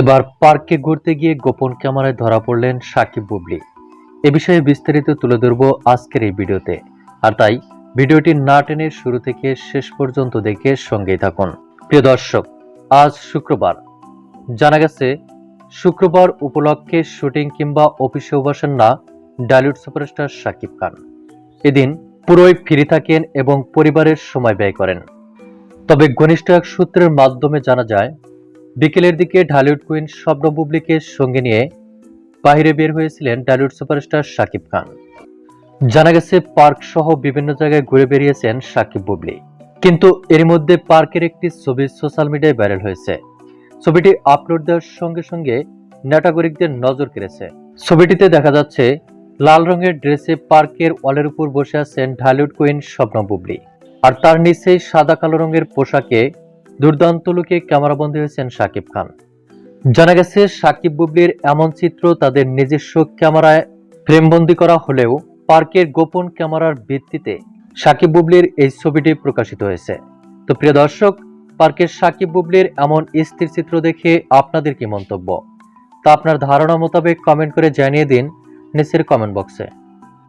এবার পার্কে ঘুরতে গিয়ে গোপন ক্যামেরায় ধরা পড়লেন সাকিব বুবলি। এ বিষয়ে বিস্তারিত তুলে ধরব আজকের এই ভিডিওতে। আর তাই, ভিডিওটি না টেনে শুরু থেকে শেষ পর্যন্ত দেখে সঙ্গেই থাকুন। প্রিয় দর্শক, আজ শুক্রবার। জানা গেছে, শুক্রবার উপলক্ষে শুটিং কিংবা অফিসে বসেন না ডালিউড সুপারস্টার সাকিব খান। এদিন পুরোই ফ্রি থাকেন এবং পরিবারের সময় ব্যয় করেন। তবে ঘনিষ্ঠ এক সূত্রের মাধ্যমে জানা যায় বিকেলের দিকে ঢালিউড কুইন স্বপ্ন বুবলিকে সঙ্গে নিয়ে বাইরে বের হয়েছিলেন ঢালিউড সুপারস্টার শাকিব খান। জানা গেছে, পার্ক সহ বিভিন্ন জায়গায় ঘুরে বেরিয়েছেন শাকিব বুবলি। কিন্তু এর মধ্যে পার্কের একটি ছবি সোশ্যাল মিডিয়ায় ভাইরাল হয়েছে। ছবিটি আপলোড দেওয়ার সঙ্গে সঙ্গে নাটাগরিকদের নজর কেড়েছে। ছবিটিতে দেখা যাচ্ছে, লাল রঙের ড্রেসে পার্কের ওয়ালের উপর বসে আছেন ঢালিউড কুইন স্বপ্ন বুবলি। আর তার নিচেই সাদা কালো রঙের পোশাকে দুর্দান্ত লুকে ক্যামেরাবন্দি হয়েছেন শাকিব খান। জানা গেছে, শাকিব বুবলির এমন চিত্র তাদের নিজস্ব ক্যামেরায় ফ্রেমবন্দি করা হলেও পার্কের গোপন ক্যামেরার ভিত্তিতে শাকিব বুবলির এই ছবিটি প্রকাশিত হয়েছে। তো প্রিয় দর্শক, পার্কের শাকিব বুবলির এমন স্থির চিত্র দেখে আপনাদের কি মন্তব্য? তা আপনার ধারণা মোতাবেক কমেন্ট করে জানিয়ে দিন নিচের কমেন্ট বক্সে।